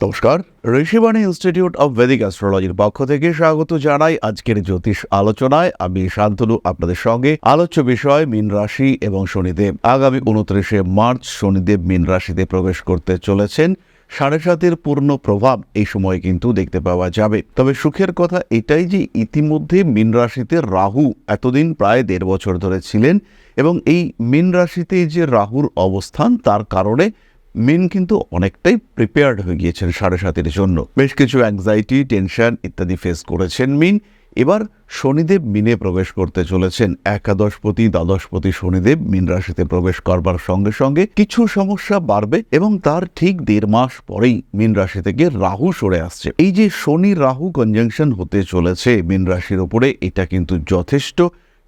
নমস্কার, Rishibani institute of Vedic অ্যাস্ট্রোলজির পক্ষ থেকে স্বাগত জানাই আজকের জ্যোতিষ আলোচনায়। আমি শান্তনু, আপনাদের সঙ্গে আলোচ্য বিষয় মীন রাশি এবং শনিদেব। আগামী উনত্রিশে মার্চ শনিদেব মীন রাশিতে প্রবেশ করতে চলেছেন। সাড়ে সাতের পূর্ণ প্রভাব এই সময় কিন্তু দেখতে পাওয়া যাবে। তবে সুখের কথা এটাই যে ইতিমধ্যে মীন রাশিতে রাহু এতদিন প্রায় দেড় বছর ধরে ছিলেন এবং এই মীন রাশিতে যে রাহুর অবস্থান, তার কারণে মিন কিন্তু অনেকটাই প্রিপেয়ার্ড হয়ে গিয়েছেন সাড়ে সাতের জন্য। বেশ কিছু অ্যাংজাইটি টেনশন ইত্যাদি ফেস করেছেন মিন। এবার শনিদেব মিনে প্রবেশ করতে চলেছেন। একাদশপতি দ্বাদশপতি শনিদেব মিন রাশিতে প্রবেশ করবার সঙ্গে সঙ্গে কিছু সমস্যা বাড়বে এবং তার ঠিক দেড় মাস পরেই মিন রাশি থেকে রাহু সরে আসছে। এই যে শনি রাহু কনজাংশন হতে চলেছে মিন রাশির উপরে এটা কিন্তু যথেষ্ট।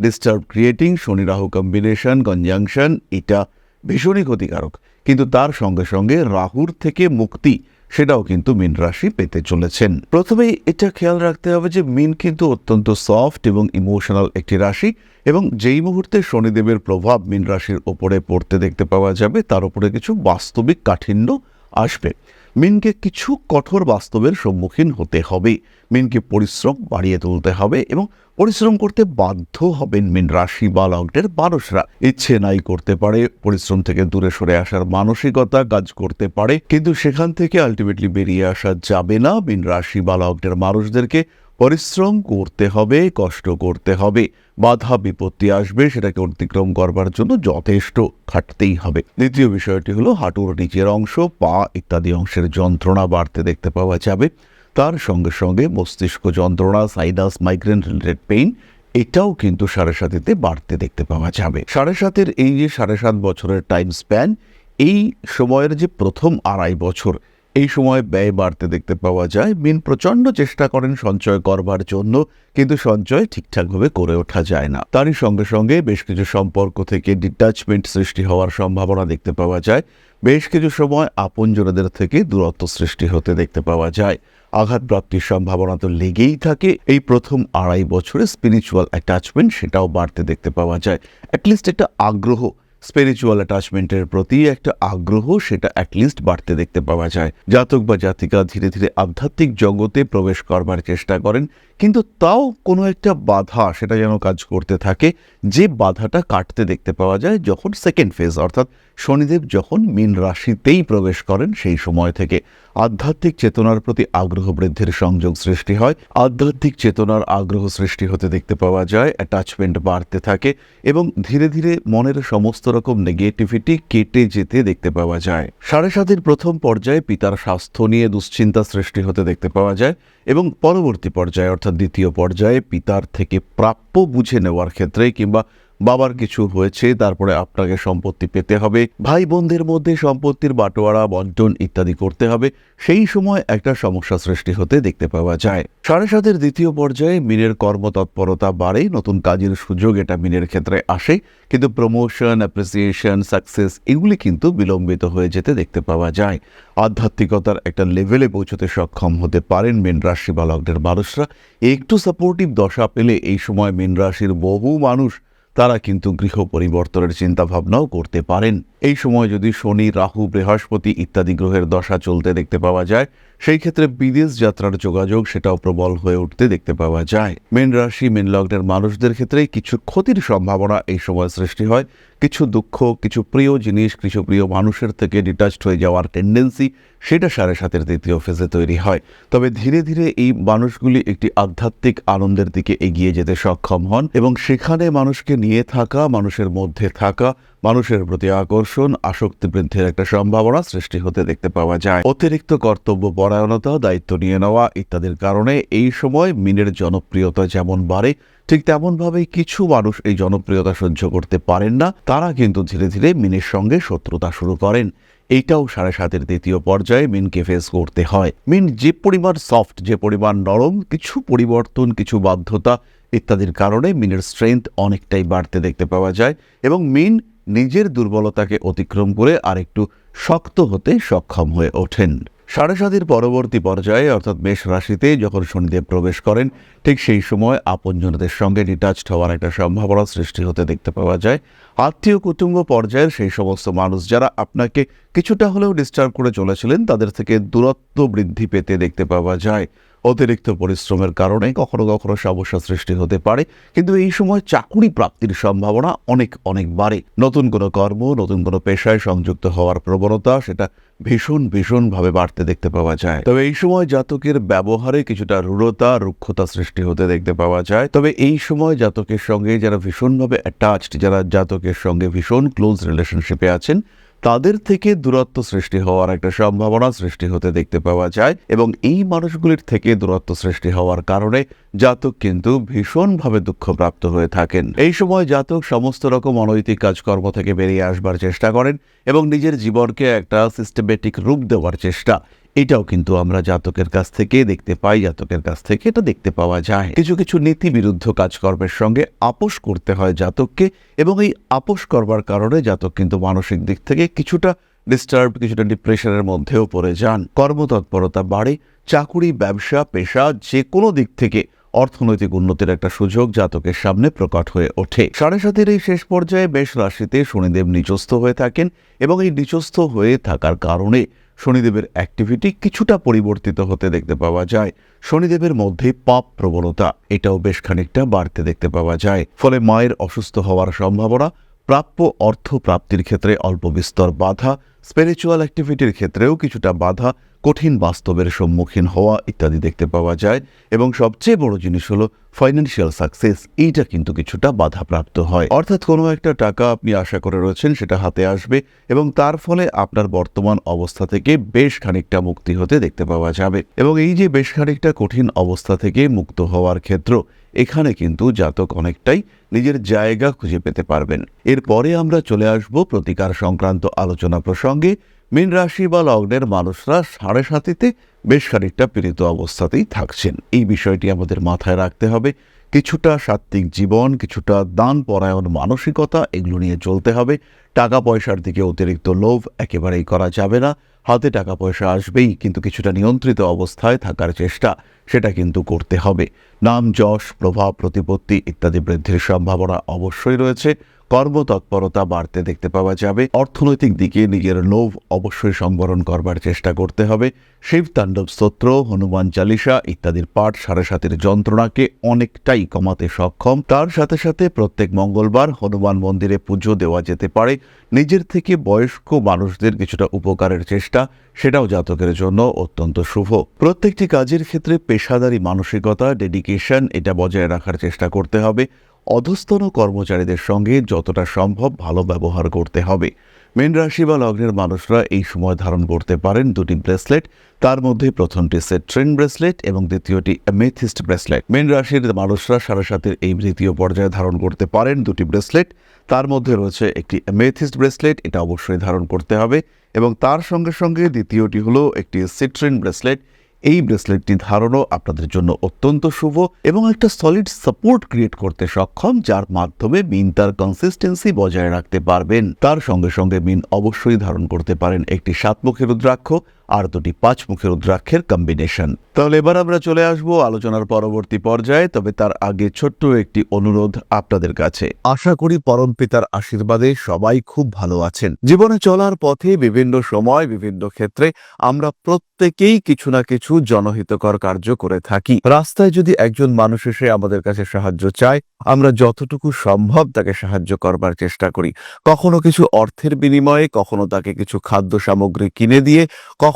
Disturb creating Shani Rahu combination conjunction এটা ভীষণই ক্ষতিকারক। কিন্তু তার সঙ্গে সঙ্গে রাহুর থেকে মুক্তি, সেটাও কিন্তু মিন রাশি পেতে চলেছেন। প্রথমেই এটা খেয়াল রাখতে হবে যে মিন কিন্তু অত্যন্ত সফট এবং ইমোশনাল একটি রাশি এবং যেই মুহূর্তে শনিদেবের প্রভাব মিন রাশির ওপরে পড়তে দেখতে পাওয়া যাবে, তার উপরে কিছু বাস্তবিক কাঠিন্য আসবে। মিনকে কিছু কঠোর বাস্তবের সম্মুখীন হতে হবে। মিনকে পরিশ্রম বাড়িয়ে তুলতে হবে এবং পরিশ্রম করতে বাধ্য হবেন মিন রাশি বা লগ্নের মানুষরা। ইচ্ছে নাই করতে পারে, পরিশ্রম থেকে দূরে সরে আসার মানসিকতা কাজ করতে পারে, কিন্তু সেখান থেকে আলটিমেটলি বেরিয়ে আসা যাবে না। মিন রাশি বা লগ্নের মানুষদেরকে পরিশ্রম করতে হবে, কষ্ট করতে হবে। বাধা, বিপত্তি আসবে, সেটাকে অতিক্রম করবার জন্য যথেষ্ট খাটতেই হবে। দ্বিতীয় বিষয়টি হলো হাঁটুর নিচের অংশ, পা ইত্যাদি অংশের যন্ত্রণা বাড়তে দেখতে পাওয়া যাবে। তার সঙ্গে সঙ্গে মস্তিষ্ক যন্ত্রণা সাইনাস মাইগ্রেন রিলেটেড পেইন এটাও কিন্তু সাড়ে সাতিতে বাড়তে দেখতে পাওয়া যাবে। সাড়ে সাতের এই যে সাড়ে সাত বছরের টাইম স্প্যান এই সময়ের যে প্রথম আড়াই বছর এই সময় ব্যয় বাড়তে দেখতে পাওয়া যায়। মিন প্রচণ্ড চেষ্টা করেন সঞ্চয় করবার জন্য, কিন্তু সঞ্চয় ঠিকঠাকভাবে করে ওঠা যায় না। তারই সঙ্গে সঙ্গে বেশ কিছু সম্পর্ক থেকে ডিটাচমেন্ট সৃষ্টি হওয়ার সম্ভাবনা দেখতে পাওয়া যায়। বেশ কিছু সময় আপনজনদের থেকে দূরত্ব সৃষ্টি হতে দেখতে পাওয়া যায়। আঘাতপ্রাপ্তির সম্ভাবনা তো লেগেই থাকে। এই প্রথম আড়াই বছরে স্পিরিচুয়াল অ্যাটাচমেন্ট সেটাও বাড়তে দেখতে পাওয়া যায়। অ্যাটলিস্ট একটা আগ্রহ স্পিরিচুয়াল অ্যাটাচমেন্টের প্রতি একটা আগ্রহ সেটা অ্যাটলিস্ট বাড়তে দেখতে পাওয়া যায়। জাতক বা জাতিকা ধীরে ধীরে আধ্যাত্মিক জগতে প্রবেশ করবার চেষ্টা করেন, কিন্তু তাও কোনো একটা বাধা সেটা যেন কাজ করতে থাকে, যে বাধাটা কাটতে দেখতে পাওয়া যায় যখন সেকেন্ড ফেজ অর্থাৎ শনিদেব যখন মীন রাশিতেই প্রবেশ করেন সেই সময় থেকে। আধ্যাত্মিক চেতনার প্রতি আগ্রহ বৃদ্ধির সংযোগ সৃষ্টি হয়। আধ্যাত্মিক চেতনার আগ্রহ সৃষ্টি হতে দেখতে পাওয়া যায় অ্যাটাচমেন্ট বাড়তে থাকে এবং ধীরে ধীরে মনের সমস্ত রকম নেগেটিভিটি কেটে যেতে দেখতে পাওয়া যায়। সাড়ে সাতের প্রথম পর্যায়ে পিতার স্বাস্থ্য নিয়ে দুশ্চিন্তা সৃষ্টি হতে দেখতে পাওয়া যায় এবং পরবর্তী পর্যায়ে অর্থাৎ দ্বিতীয় পর্যায়ে পিতার থেকে প্রাপ্য বুঝে নেওয়ার ক্ষেত্রে কিংবা বাবার কিছু হয়েছে, তারপরে আপনাকে সম্পত্তি পেতে হবে ভাই বোনদের মধ্যে সম্পত্তির বাটোয়ারা, বন্টন ইত্যাদি করতে হবে, সেই সময় একটা সমস্যা সৃষ্টি হতে দেখতে পাওয়া যায়। সাড়ে সাতের দ্বিতীয় পর্যায়ে মিনের কর্মতৎপরতা বাড়ে, নতুন কাজের সুযোগ এটা মিনের ক্ষেত্রে আসে, কিন্তু প্রমোশন অ্যাপ্রিসিয়েশন সাকসেস এগুলি কিন্তু বিলম্বিত হয়ে যেতে দেখতে পাওয়া যায়। আধ্যাত্মিকতার একটা লেভেলে পৌঁছতে সক্ষম হতে পারেন মীন রাশি বা লগ্নের মানুষরা। একটু সাপোর্টিভ দশা পেলে এই সময় মীন রাশির বহু মানুষ তারা কিন্তু গৃহ পরিবর্তনের চিন্তা ভাবনাও করতে পারেন। এই সময় যদি শনি, রাহু, বৃহস্পতি ইত্যাদি গ্রহের দশা চলতে দেখতে পাওয়া যায় সেই ক্ষেত্রে বিদেশ যাত্রার যোগাযোগ সেটাও প্রবল হয়ে উঠতে দেখতে পাওয়া যায়। মেন রাশি, মেন লগ্নের মানুষদের ক্ষেত্রে কিছু ক্ষতির সম্ভাবনা এই সময় সৃষ্টি হয়। কিছু দুঃখ, কিছু প্রিয় জিনিস কিছু প্রিয় মানুষের থেকে ডিটাচড হয়ে যাওয়ার টেন্ডেন্সি সেটা সাড়ে সাতের দ্বিতীয় ফেজে তৈরি হয়। তবে ধীরে ধীরে এই মানুষগুলি একটি আধ্যাত্মিক আনন্দের দিকে এগিয়ে যেতে সক্ষম হন এবং সেখানে মানুষকে নিয়ে থাকা, মানুষের মধ্যে থাকা মানুষের প্রতি আকর্ষণ, আসক্তি বৃদ্ধির একটা সম্ভাবনা সৃষ্টি হতে দেখতে পাওয়া যায়। অতিরিক্ত কর্তব্য পরায়ণতা, দায়িত্ব নিয়ে নেওয়া ইত্যাদির কারণে এই সময় মিনের জনপ্রিয়তা যেমন বাড়ে, ঠিক তেমনভাবেই কিছু মানুষ এই জনপ্রিয়তা সহ্য করতে পারেন না। তারা কিন্তু ধীরে ধীরে মিনের সঙ্গে শত্রুতা শুরু করেন। এইটাও সাড়ে সাতের দ্বিতীয় পর্যায়ে মিনকে ফেস করতে হয়। মিন যে পরিমাণ সফট যে পরিমাণ নরম, কিছু পরিবর্তন, কিছু বাধ্যতা ইত্যাদির কারণে মিনের স্ট্রেংথ অনেকটাই বাড়তে দেখতে পাওয়া যায় এবং মিন নিজের দুর্বলতাকে অতিক্রম করে আরেকটু শক্ত হতে সক্ষম হয়ে ওঠেন। সাড়ে পরবর্তী পর্যায়ে, অর্থাৎ মেষ রাশিতে, যখন শনিদেব প্রবেশ করেন, ঠিক সেই সময় আপনজনদের সঙ্গে ডিটাচড হওয়ার একটা সম্ভাবনা সৃষ্টি হতে দেখতে পাওয়া যায়। আত্মীয় কুটুম্ব পর্যায়ের সেই সমস্ত মানুষ যারা আপনাকে কিছুটা হলেও ডিস্টার্ব করে চলেছিলেন, তাদের থেকে দূরত্ব বৃদ্ধি পেতে দেখতে পাওয়া যায়। অতিরিক্ত পরিশ্রমের কারণে কখনো কখনো সমস্যা সৃষ্টি হতে পারে। কিন্তু এই সময় চাকুরি প্রাপ্তির সম্ভাবনা অনেক অনেক বাড়ে। নতুন কোনো কর্ম, নতুন কোনো পেশায় সংযুক্ত হওয়ার প্রবণতা সেটা ভীষণ, ভীষণভাবে বাড়তে দেখতে পাওয়া যায়। তবে এই সময় জাতকের ব্যবহারে কিছুটা রূঢ়তা, রুক্ষতা সৃষ্টি হতে দেখতে পাওয়া যায়। তবে এই সময় জাতকের সঙ্গে যারা ভীষণভাবে অ্যাটাচড যারা জাতকের সঙ্গে ভীষণ ক্লোজ রিলেশনশিপে আছেন তাদের থেকে দূরত্ব সৃষ্টি হওয়ার একটা সম্ভাবনা সৃষ্টি হতে দেখতে পাওয়া যায় এবং এই মানুষগুলির থেকে দূরত্ব সৃষ্টি হওয়ার কারণে জাতক কিন্তু ভীষণভাবে দুঃখপ্রাপ্ত হয়ে থাকেন। এই সময় জাতক সমস্ত রকম অনৈতিক কাজকর্ম থেকে বেরিয়ে আসবার চেষ্টা করেন এবং নিজের জীবনকে একটা সিস্টেমেটিক রূপ দেওয়ার চেষ্টা। এটাও কিন্তু আমরা জাতকের কাছ থেকে দেখতে পাই, জাতকের কাছ থেকে এটা দেখতে পাওয়া যায়। কিছু কিছু নীতি বিরুদ্ধ কাজকর্মের সঙ্গে আপোষ করতে হয় জাতককে এবং এই আপোষ করবার কারণে জাতক কিন্তু মানসিক দিক থেকে কিছুটা ডিস্টার্ব কিছুটা ডিপ্রেশনের মধ্যেও পড়ে যান। কর্মতৎপরতা বাড়ে, চাকুরি, ব্যবসা, পেশা যে কোনো দিক থেকে অর্থনৈতিক উন্নতির একটা সুযোগ জাতকের সামনে প্রকট হয়ে ওঠে। সাড়ে সাতের এই শেষ পর্যায়ে বেশ রাশিতে শনিদেব নিচস্থ হয়ে থাকেন এবং এই নিচস্থ হয়ে থাকার কারণে শনিদেবের অ্যাক্টিভিটি কিছুটা পরিবর্তিত হতে দেখতে পাওয়া যায়। শনিদেবের মধ্যে পাপ প্রবণতা, এটাও বেশ খানিকটা বাড়তে দেখতে পাওয়া যায়। ফলে মায়ের অসুস্থ হওয়ার সম্ভাবনা প্রাপ্য অর্থ প্রাপ্তির ক্ষেত্রে অল্প বিস্তর বাধা স্পিরিচুয়াল অ্যাক্টিভিটির ক্ষেত্রেও কিছুটা বাধা, কঠিন বাস্তবের সম্মুখীন হওয়া ইত্যাদি দেখতে পাওয়া যায় এবং সবচেয়ে বড় জিনিস হলো ফাইন্যান্সিয়াল সাকসেস এইটা কিন্তু কিছুটা বাধাপ্রাপ্ত হয়। অর্থাৎ কোনো একটা টাকা আপনি আশা করে রয়েছেন সেটা হাতে আসবে এবং তার ফলে আপনার বর্তমান অবস্থা থেকে বেশ খানিকটা মুক্তি হতে দেখতে পাওয়া যাবে। এবং এই যে বেশ খানিকটা কঠিন অবস্থা থেকে মুক্ত হওয়ার ক্ষেত্র এখানে কিন্তু জাতক অনেকটাই নিজের জায়গা খুঁজে পেতে পারবেন। এরপরে আমরা চলে আসব প্রতিকার সংক্রান্ত আলোচনা প্রসঙ্গে। মীন রাশি বা লগ্নের মানুষরা সাড়ে সাতিতে বেশ খানিকটা পীড়িত অবস্থাতেই থাকছেন। এই বিষয়টি আমাদের মাথায় রাখতে হবে। কিছুটা সাত্ত্বিক জীবন, কিছুটা দান পরায়ণ মানসিকতা, এগুলো নিয়ে চলতে হবে। টাকা পয়সার দিকে অতিরিক্ত লোভ একেবারেই করা যাবে না। হাতে টাকা পয়সা আসবেই, কিন্তু কিছুটা নিয়ন্ত্রিত অবস্থায় থাকার চেষ্টা, সেটা কিন্তু করতে হবে। নাম, যশ, প্রভাব, প্রতিপত্তি ইত্যাদি বৃদ্ধির সম্ভাবনা অবশ্যই রয়েছে। কর্মতৎপরতা বাড়তে দেখতে পাওয়া যাবে। অর্থনৈতিক দিকে নিজের লোভ অবশ্যই সংবরণ করবার চেষ্টা করতে হবে। শিব তাণ্ডব স্তোত্র, হনুমান চালিসা ইত্যাদির পাঠ সাড়ে সাতের যন্ত্রণাকে অনেকটাই কমাতে সক্ষম। তার সাথে সাথে প্রত্যেক মঙ্গলবার হনুমান মন্দিরে পুজো দেওয়া যেতে পারে। নিজের থেকে বয়স্ক মানুষদের কিছুটা উপকারের চেষ্টা, সেটাও জাতকের জন্য অত্যন্ত শুভ। প্রত্যেকটি কাজের ক্ষেত্রে পেশাদারি মানসিকতা ডেডিকেশন এটা বজায় রাখার চেষ্টা করতে হবে। অধস্তন কর্মচারীদের সঙ্গে যতটা সম্ভব ভালো ব্যবহার করতে হবে। মেন রাশি বা লগ্নের মানুষরা এই সময় ধারণ করতে পারেন দুটি ব্রেসলেট, তার মধ্যে প্রথমটি সেট্রেন ব্রেসলেট এবং দ্বিতীয়টি মেথিস্ট ব্রেসলেট। মেন রাশির মানুষরা সারা সাথের এই দ্বিতীয় পর্যায়ে ধারণ করতে পারেন দুটি ব্রেসলেট, তার মধ্যে রয়েছে একটি মেথিস্ট ব্রেসলেট, এটা অবশ্যই ধারণ করতে হবে এবং তার সঙ্গে সঙ্গে দ্বিতীয়টি হলো একটি সিট্রেন ব্রেসলেট এই ব্রেসলেটটি ধারণও আপনাদের জন্য অত্যন্ত শুভ এবং একটা সলিড সাপোর্ট ক্রিয়েট করতে সক্ষম, যার মাধ্যমে মিন তার কনসিস্টেন্সি বজায় রাখতে পারবেন। তার সঙ্গে সঙ্গে মিন অবশ্যই ধারণ করতে পারেন একটি সাতমুখী রুদ্রাক্ষ আর দুটি পাঁচ মুখের রুদ্রাক্ষের কম্বিনেশন তাহলে এবার আমরা চলে আসব আলোচনার পরবর্তী পর্যায়ে, তবে তার আগে ছোট্ট একটি অনুরোধ আপনাদের কাছে। আশা করি পরম পিতার আশীর্বাদে সবাই খুব ভালো আছেন। জীবনে চলার পথে বিভিন্ন সময়, বিভিন্ন ক্ষেত্রে আমরা প্রত্যেকেই কিছু না কিছু জনহিতকর কার্য করে থাকি। রাস্তায় যদি একজন মানুষ এসে আমাদের কাছে সাহায্য চায়, আমরা যতটুকু সম্ভব তাকে সাহায্য করবার চেষ্টা করি। কখনো কিছু অর্থের বিনিময়ে, কখনো তাকে কিছু খাদ্য সামগ্রী কিনে দিয়ে, কখনো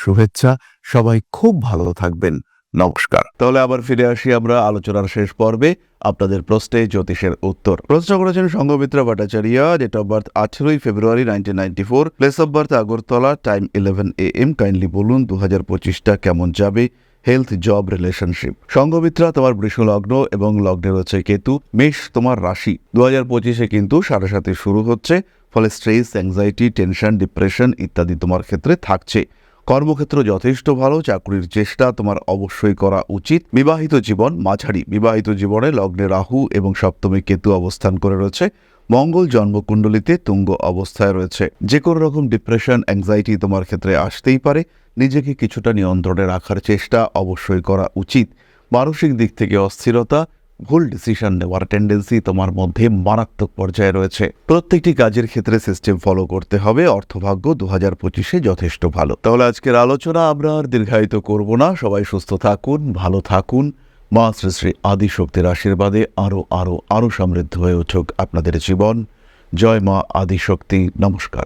শুভেচ্ছা। সবাই খুব ভালো থাকবেন। নমস্কার। তাহলে আবার ফিরে আসি আমরা আলোচনার শেষ পর্বে আপনাদের প্রশ্নে জ্যোতিষের উত্তর। প্রশ্ন করেছেন Sanghamitra Bhattacharya date of birth আঠেরোই ফেব্রুয়ারি nineteen ninety four place of birth Agartala time eleven A M kindly বলুন দু হাজার পঁচিশটা কেমন যাবে? হেলথ জব রিলেশনশিপ সঙ্গমিত্রা, তোমার বৃষ লগ্ন এবং লগ্নে রয়েছে কেতু, মেষ, তোমার রাশি। দু হাজার পঁচিশে কিন্তু সাড়ে সাথে শুরু হচ্ছে, ফলে স্ট্রেস অ্যাংজাইটি টেনশন ডিপ্রেশন ইত্যাদি তোমার ক্ষেত্রে থাকছে। কর্মক্ষেত্র যথেষ্ট ভালো, চাকরির চেষ্টা তোমার অবশ্যই করা উচিত। বিবাহিত জীবন, মাঝারি বিবাহিত জীবনে লগ্নে রাহু এবং সপ্তমী কেতু অবস্থান করে রয়েছে। মঙ্গল জন্মকুণ্ডলিতে তুঙ্গ অবস্থায় রয়েছে। যে কোনো রকম ডিপ্রেশন অ্যাংজাইটি তোমার ক্ষেত্রে আসতেই পারে। নিজেকে কিছুটা নিয়ন্ত্রণে রাখার চেষ্টা অবশ্যই করা উচিত। মানসিক দিক থেকে অস্থিরতা ভুল ডিসিশন নেওয়ার টেন্ডেন্সি তোমার মধ্যে মারাত্মক পর্যায়ে রয়েছে। প্রত্যেকটি কাজের ক্ষেত্রে সিস্টেম ফলো করতে হবে, অর্থভাগ্য দু হাজার পঁচিশে যথেষ্ট ভালো। তাহলে আজকের আলোচনা আমরা আর দীর্ঘায়িত করব না। সবাই সুস্থ থাকুন, ভালো থাকুন। মা শ্রী শ্রী আদিশক্তির আশীর্বাদে আরও আরও আরও সমৃদ্ধ হয়ে উঠুক আপনাদের জীবন। জয় মা আদিশক্তি। নমস্কার।